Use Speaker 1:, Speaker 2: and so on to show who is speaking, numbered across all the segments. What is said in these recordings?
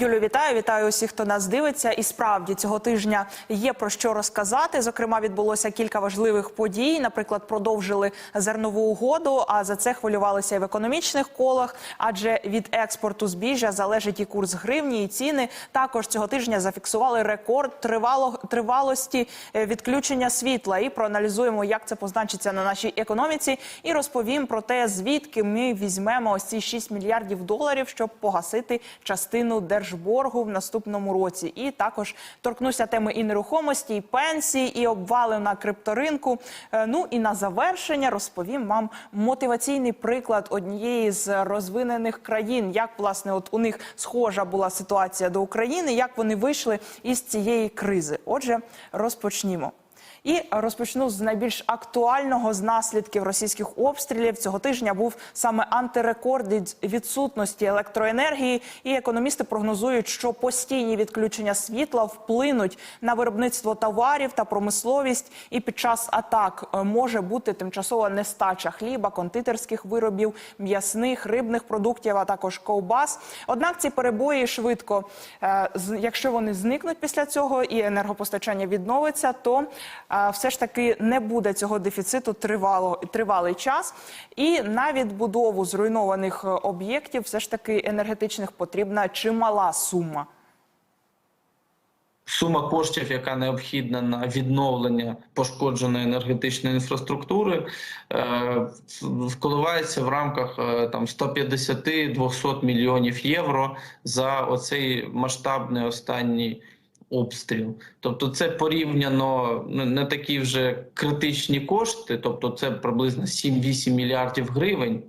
Speaker 1: Юлю, вітаю, вітаю усіх, хто нас дивиться. І справді цього тижня є про що розказати. Зокрема, відбулося кілька важливих подій. Наприклад, продовжили зернову угоду. А за це хвилювалися і в економічних колах, адже від експорту збіжжя залежить і курс гривні, і ціни. Також цього тижня зафіксували рекорд тривало, тривалості е, відключення світла. І проаналізуємо, як це позначиться на нашій економіці. І розповім про те, звідки ми візьмемо ось ці 6 мільярдів доларів, щоб погасити частину держборгу в наступному році. І також торкнуся теми і нерухомості, і пенсій, і обвали на крипторинку. Е, Ну і на завершення розповім вам мотиваційний приклад однієї з розвинених країн, як власне от у них схожа була ситуація до України, як вони вийшли із цієї кризи. Отже, розпочнімо. І розпочну з найбільш актуального з наслідків російських обстрілів. Цього тижня був саме антирекорд відсутності електроенергії. І економісти прогнозують, що постійні відключення світла вплинуть на виробництво товарів та промисловість. І під час атак е, може бути тимчасова нестача хліба, кондитерських виробів, м'ясних, рибних продуктів, а також ковбас. Однак ці перебої швидко, е, якщо вони зникнуть після цього і енергопостачання відновиться, то все ж таки не буде цього дефіциту тривало, тривалий час. І на відбудову зруйнованих е, об'єктів все ж таки енергетичних потрібна чимала сума.
Speaker 2: Сума коштів, яка необхідна на відновлення пошкодженої енергетичної інфраструктури, е, вкладається в рамках е, там 150-200 мільйонів євро за оцей масштабний останній обстріл. Тобто, це порівняно ну, не такі вже критичні кошти, тобто це приблизно 7-8 мільярдів гривень.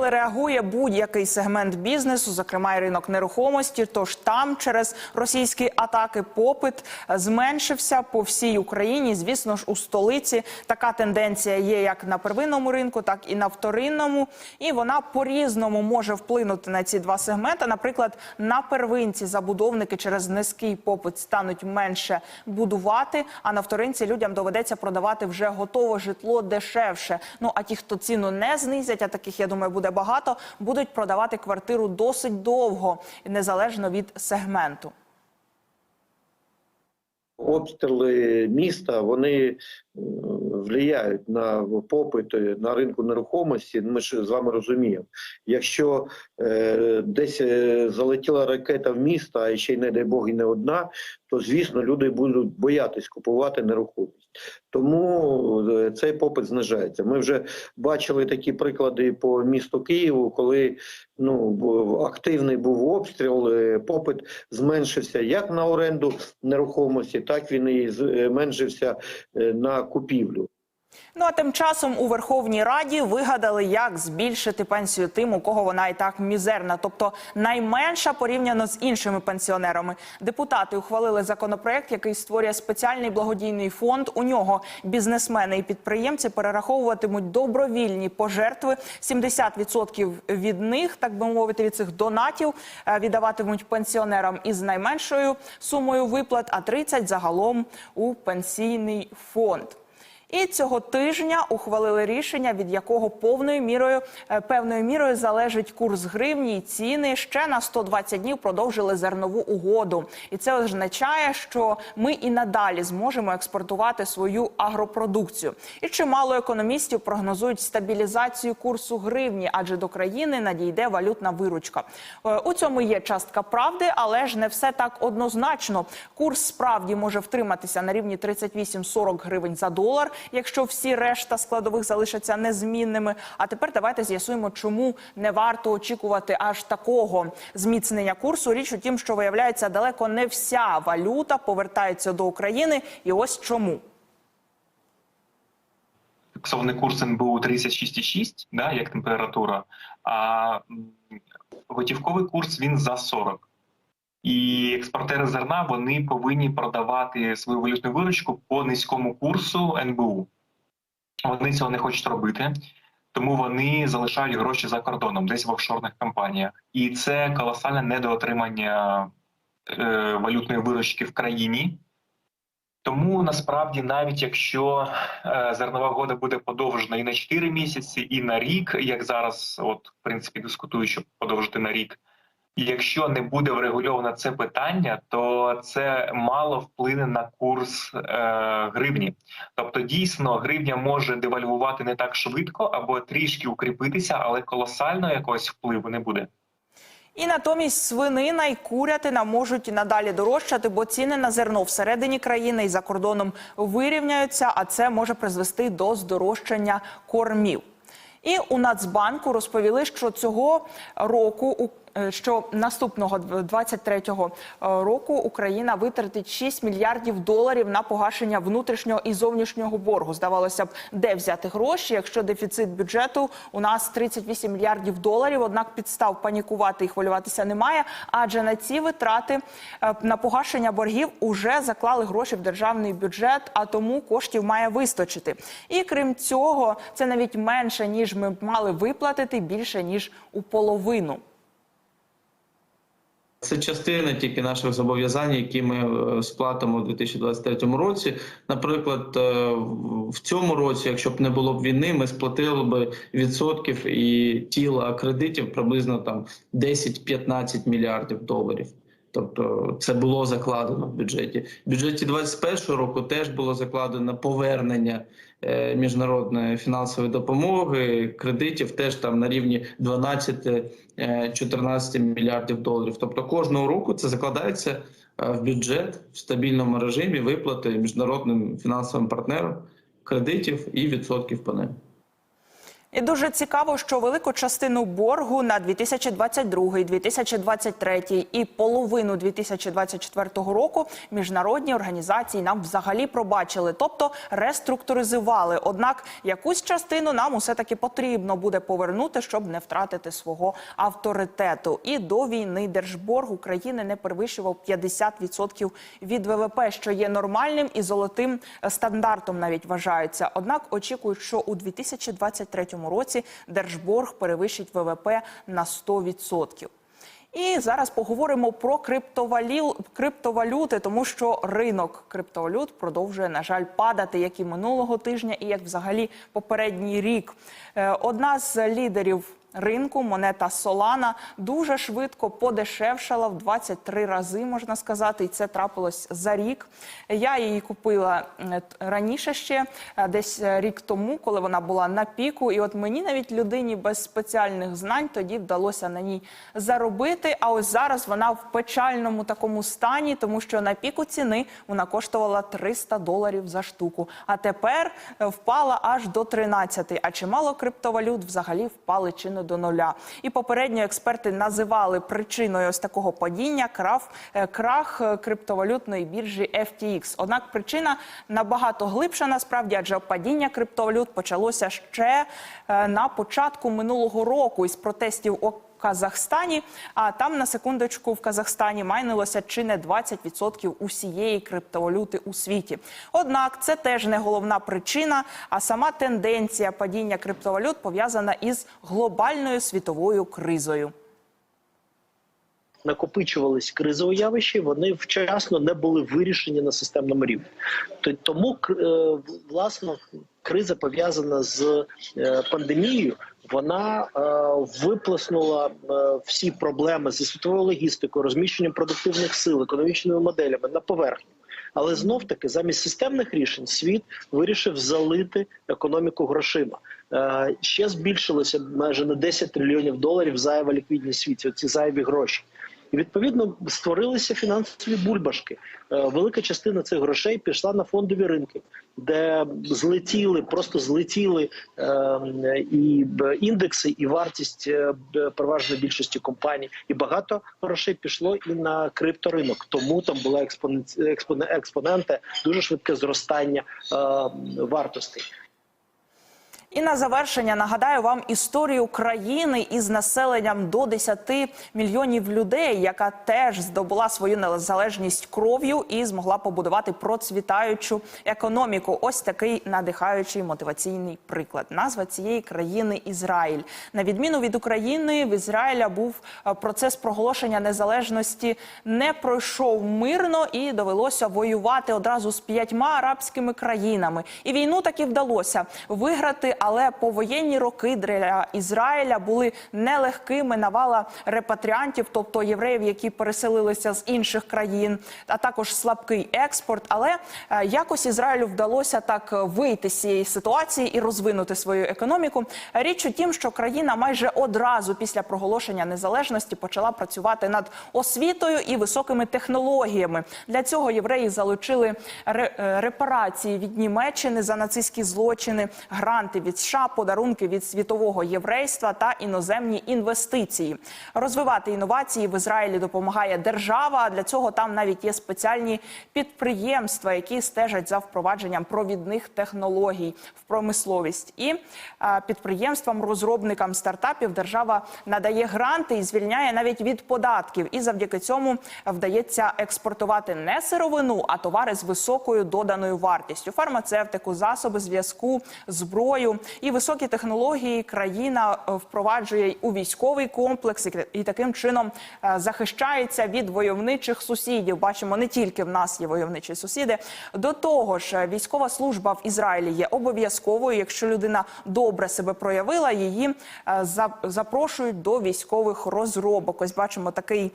Speaker 1: Реагує будь-який сегмент бізнесу, зокрема і ринок нерухомості. Тож там через російські атаки попит зменшився по всій Україні. Звісно ж, у столиці така тенденція є як на первинному ринку, так і на вторинному. І вона по-різному може вплинути на ці два сегменти. Наприклад, на первинці забудовники через низький попит стануть менше будувати. А на вторинці людям доведеться продавати вже готове житло дешевше. Ну а ті, хто ціну не знизять, а таких я думаю буде багато, будуть продавати квартиру досить довго, незалежно від сегменту.
Speaker 3: обстріли міста вони е, впливають на попит е, на ринку нерухомості. Ми ж з вами розуміємо. Якщо е, десь е, залетіла ракета в місто, а ще й не дай Бог і не одна, то звісно люди будуть боятись купувати нерухомість. Тому е, цей попит знижається. Ми вже бачили такі приклади по місту Києву, коли ну активний був обстріл, е, попит зменшився як на оренду нерухомості, так він і зменшився е, на купівлю.
Speaker 1: Ну а тим часом у Верховній Раді вигадали, як збільшити пенсію тим, у кого вона і так мізерна, тобто найменша порівняно з іншими пенсіонерами. Депутати ухвалили законопроект, який створює спеціальний благодійний фонд. У нього бізнесмени і підприємці перераховуватимуть добровільні пожертви. 70% від них, так би мовити, від цих донатів е, віддаватимуть пенсіонерам із найменшою сумою виплат, а 30% загалом у пенсійний фонд. І цього тижня ухвалили рішення, від якого повною мірою е, певною мірою залежить курс гривні і ціни. Ще на 120 днів продовжили зернову угоду, і це означає, що ми і надалі зможемо експортувати свою агропродукцію. І чимало економістів прогнозують стабілізацію курсу гривні, адже до країни надійде валютна виручка. Е, У цьому є частка правди, але ж не все так однозначно. Курс справді може втриматися на рівні 38-40 гривень за долар, якщо всі решта складових залишаться незмінними. А тепер давайте з'ясуємо, чому не варто очікувати аж такого зміцнення курсу. Річ у тім, що виявляється, далеко не вся валюта повертається до України, і ось чому.
Speaker 4: фіксований курс НБУ 36,6, да, як температура, а готівковий курс він за 40. І експортери зерна вони повинні продавати свою валютну виручку по низькому курсу НБУ. Вони цього не хочуть робити, тому вони залишають гроші за кордоном, десь в офшорних компаніях. І це колосальне недоотримання е, валютної виручки в країні. Тому насправді, навіть якщо е, зернова угода буде подовжена і на 4 місяці, і на рік, як зараз, от в принципі, дискутують, щоб подовжити на рік, Якщо не буде врегульовано це питання, то це мало вплине на курс е, гривні. Тобто, дійсно, гривня може девальвувати не так швидко або трішки укріпитися, але колосального якогось впливу не буде.
Speaker 1: І натомість свинина і курятина можуть надалі дорожчати, бо ціни на зерно всередині країни і за кордоном вирівняються, а це може призвести до здорожчання кормів. І у Нацбанку розповіли, що цього року у що наступного 23-го року Україна витратить 6 мільярдів доларів на погашення внутрішнього і зовнішнього боргу. Здавалося б, де взяти гроші, якщо дефіцит бюджету у нас 38 мільярдів доларів. Однак підстав панікувати і хвилюватися немає, адже на ці витрати е, на погашення боргів уже заклали гроші в державний бюджет, а тому коштів має вистачити. І крім цього, це навіть менше ніж ми мали виплатити, більше ніж у половину.
Speaker 2: Це частина тільки наших зобов'язань, які ми е, сплатимо у 2023 році. Наприклад, е, в цьому році, якщо б не було б війни, ми сплатили б відсотків і тіла кредитів приблизно там 10-15 мільярдів доларів. Тобто це було закладено в бюджеті. В бюджеті 2021 року теж було закладено повернення міжнародної фінансової допомоги, кредитів теж там на рівні 12-14 мільярдів доларів. Тобто кожного року це закладається е, в бюджет в стабільному режимі виплати міжнародним фінансовим партнерам кредитів і відсотків по ним.
Speaker 1: І дуже цікаво, що велику частину боргу на 2022, 2023 і половину 2024 року міжнародні організації нам взагалі пробачили, тобто реструктуризували. Однак якусь частину нам усе таки потрібно буде повернути, щоб не втратити свого авторитету. І до війни держборг України не перевищував 50% від ВВП, що є нормальним і золотим стандартом навіть вважається. Однак очікують, що у 2023 році держборг перевищить ВВП на 100%. І зараз поговоримо про криптовалю... криптовалюти, тому що ринок криптовалют продовжує, на жаль, падати, як і минулого тижня, і як взагалі попередній рік. Е, Одна з лідерів ринку, монета Solana, дуже швидко подешевшала в 23 рази, можна сказати, і це трапилось за рік. Я її купила е, раніше ще, е, десь е, рік тому, коли вона була на піку. І от мені навіть людині без спеціальних знань тоді вдалося на ній заробити. А ось зараз вона в печальному такому стані, тому що на піку ціни вона коштувала 300 доларів за штуку. А тепер впала аж до 13. А чимало криптовалют взагалі впали чи не до нуля. І попередньо експерти називали причиною ось такого падіння крах, е, крах е, криптовалютної біржі FTX. Однак причина набагато глибша насправді, адже падіння криптовалют почалося ще е, на початку минулого року із протестів Казахстані, а там на секундочку в Казахстані майнилося чи не 20% усієї криптовалюти у світі. Однак це теж не головна причина, а сама тенденція падіння криптовалют пов'язана із глобальною світовою кризою.
Speaker 5: Накопичувались кризові явища, вони вчасно не були вирішені на системному рівні. Тому е, власне криза пов'язана з е, пандемією. Вона е, виплеснула е, всі проблеми зі світовою логістикою, розміщенням продуктивних сил, економічними моделями на поверхню. Але знов таки замість системних рішень світ вирішив залити економіку грошима. Е, ще збільшилося майже на 10 трильйонів доларів зайва ліквідність світі. Ці зайві гроші. І відповідно створилися фінансові бульбашки. Е, Велика частина цих грошей пішла на фондові ринки, де злетіли, просто злетіли е, і індекси, і вартість е, переважної більшості компаній. І багато грошей пішло і на крипторинок. Тому там була експонен- експоне- дуже швидке зростання е, вартостей.
Speaker 1: І на завершення нагадаю вам історію країни із населенням до 10 мільйонів людей, яка теж здобула свою незалежність кров'ю і змогла побудувати процвітаючу економіку. Ось такий надихаючий мотиваційний приклад. Назва цієї країни Ізраїль. На відміну від України, в Ізраїля був е, процес проголошення незалежності не пройшов мирно і довелося воювати одразу з п'ятьма арабськими країнами. І війну таки вдалося виграти але повоєнні роки для Ізраїля були нелегкими. Навала репатріантів, тобто євреїв, які переселилися з інших країн, а також слабкий експорт. Але е, якось Ізраїлю вдалося так вийти з цієї ситуації і розвинути свою економіку. Річ у тім, що країна майже одразу після проголошення незалежності почала працювати над освітою і високими технологіями. Для цього євреї залучили е, репарації від Німеччини за нацистські злочини, гранти від США, подарунки від світового єврейства та іноземні інвестиції. Розвивати інновації в Ізраїлі допомагає держава. а Для цього там навіть є спеціальні підприємства, які стежать за впровадженням провідних технологій в промисловість. І е, підприємствам, розробникам стартапів держава надає гранти і звільняє навіть від податків. І завдяки цьому вдається експортувати не сировину, а товари з високою доданою вартістю: фармацевтику, засоби зв'язку, зброю і високі технології. Країна е, впроваджує у військовий комплекс і- таким чином е, захищається від войовничих сусідів. Бачимо, не тільки в нас є войовничі сусіди. До того ж, е, військова служба в Ізраїлі є обов'язковою. Якщо людина добре себе проявила, її запрошують до військових розробок. Ось бачимо такий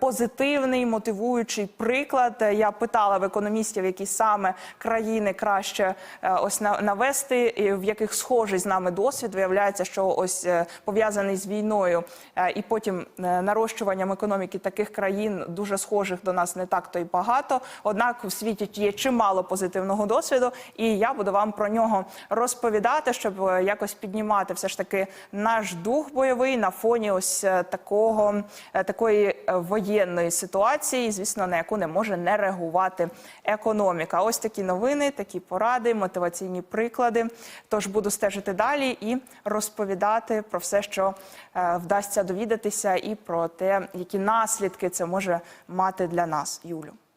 Speaker 1: позитивний мотивуючий приклад. Я питала в економістів, які саме країни краще ось на- навести, в яких схожий з нами досвід. Виявляється, що ось е, пов'язаний з війною е, і потім е, нарощуванням економіки таких країн дуже схожих до нас не так то й багато. Однак в світі є чимало позитивного досвіду, і я буду вам про нього розповідати, щоб якось піднімати все ж таки наш дух бойовий на фоні ось такого такої воєнної ситуації, звісно, на яку не може не реагувати економіка. Ось такі новини, такі поради, мотиваційні приклади. Тож буду стежити далі і розповідати про все, що е, вдасться довідатися, і про те, які наслідки це може мати для нас, Юлю.